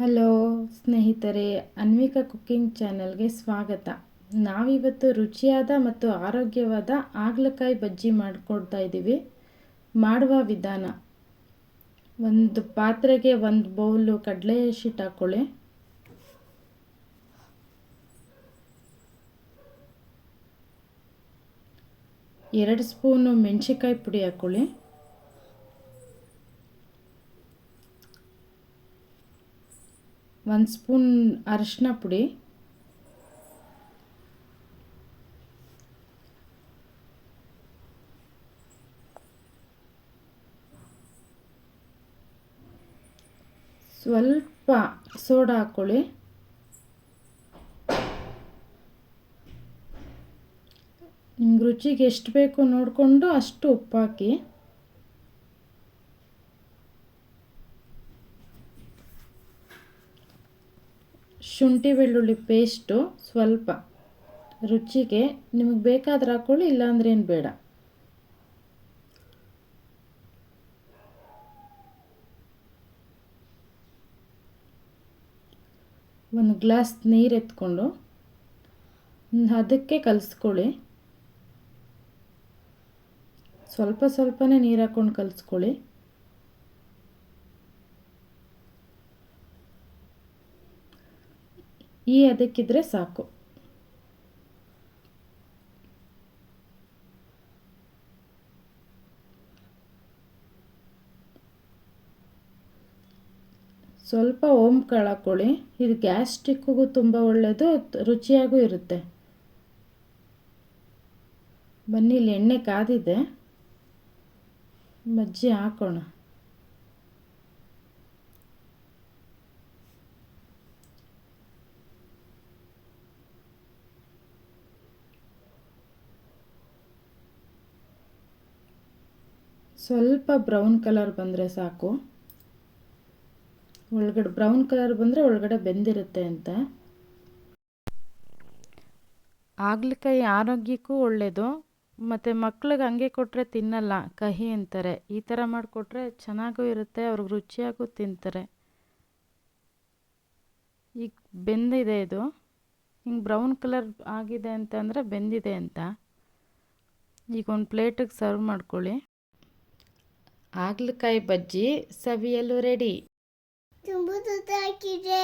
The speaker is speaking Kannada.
ಹಲೋ ಸ್ನೇಹಿತರೆ, ಅನ್ವಿಕಾ ಕುಕ್ಕಿಂಗ್ ಚಾನಲ್ಗೆ ಸ್ವಾಗತ. ನಾವಿವತ್ತು ರುಚಿಯಾದ ಮತ್ತು ಆರೋಗ್ಯವಾದ ಆಗ್ಲಕಾಯಿ ಬಜ್ಜಿ ಮಾಡಿಕೊಡ್ತಾ ಇದ್ದೀವಿ. ಮಾಡುವ ವಿಧಾನ. ಒಂದು ಪಾತ್ರೆಗೆ ಒಂದು ಬೌಲು ಕಡಲೆ ಶೀಟ್ ಹಾಕ್ಕೊಳ್ಳಿ ಎರಡು ಸ್ಪೂನು ಮೆಣಸಿಕಾಯಿ ಪುಡಿ ಹಾಕ್ಕೊಳ್ಳಿ ಒಂದು ಸ್ಪೂನ್ ಅರಿಶಿನ ಪುಡಿ. ಸ್ವಲ್ಪ ಸೋಡಾ ಹಾಕ್ಕೊಳ್ಳಿ ನಿಮ್ಗೆ ರುಚಿಗೆ ಎಷ್ಟು ಬೇಕು ನೋಡಿಕೊಂಡು ಅಷ್ಟು ಉಪ್ಪು ಹಾಕಿ. ಶುಂಠಿ ಬೆಳ್ಳುಳ್ಳಿ ಪೇಸ್ಟು ಸ್ವಲ್ಪ ರುಚಿಗೆ ನಿಮಗೆ ಬೇಕಾದ್ರೆ ಹಾಕ್ಕೊಳ್ಳಿ ಇಲ್ಲಾಂದ್ರೆ ಏನು ಬೇಡ. ಒಂದು ಗ್ಲಾಸ್ ನೀರು ಎತ್ಕೊಂಡು ಅದಕ್ಕೆ ಕಲಿಸ್ಕೊಳ್ಳಿ. ಸ್ವಲ್ಪ ಸ್ವಲ್ಪನೇ ನೀರು ಹಾಕ್ಕೊಂಡು ಕಲಿಸ್ಕೊಳ್ಳಿ. ಈ ಅದಕ್ಕಿದ್ರೆ ಸಾಕು. ಸ್ವಲ್ಪ ಓಮ್ ಕಾಳು ಹಾಕ್ಕೊಳ್ಳಿ ಇದು ಗ್ಯಾಸ್ಟ್ರಿಕ್ಕಿಗೂ ತುಂಬ ಒಳ್ಳೆಯದು ರುಚಿಯಾಗೂ ಇರುತ್ತೆ. ಬನ್ನಿ, ಇಲ್ಲಿ ಎಣ್ಣೆ ಕಾದಿದೆ. ಮಜ್ಜಿ ಹಾಕೋಣ. ಸ್ವಲ್ಪ ಬ್ರೌನ್ ಕಲರ್ ಬಂದರೆ ಸಾಕು. ಒಳಗಡೆ ಬ್ರೌನ್ ಕಲರ್ ಬಂದರೆ ಒಳಗಡೆ ಬೆಂದಿರುತ್ತೆ ಅಂತ. ಆಗ್ಲಿಕಾಯಿ ಆರೋಗ್ಯಕ್ಕೂ ಒಳ್ಳೆಯದು ಮತ್ತು ಮಕ್ಳಿಗೆ ಹಂಗೆ ಕೊಟ್ಟರೆ ತಿನ್ನಲ್ಲ, ಕಹಿ ಅಂತಾರೆ. ಈ ಥರ ಮಾಡಿಕೊಟ್ರೆ ಚೆನ್ನಾಗೂ ಇರುತ್ತೆ, ಅವ್ರಿಗೆ ರುಚಿಯಾಗೂ ತಿಂತಾರೆ. ಈಗ ಬೆಂದಿದೆ ಇದು. ಹಿಂಗೆ ಬ್ರೌನ್ ಕಲರ್ ಆಗಿದೆ ಅಂತಂದರೆ ಬೆಂದಿದೆ ಅಂತ. ಈಗ ಒಂದು ಪ್ಲೇಟಿಗೆ ಸರ್ವ್ ಮಾಡ್ಕೊಳ್ಳಿ. ಹಾಗಲಕಾಯಿ ಬಜ್ಜಿ ಸವಿಯಲು ರೆಡಿ ತುಂಬ ಹಾಕಿದೆ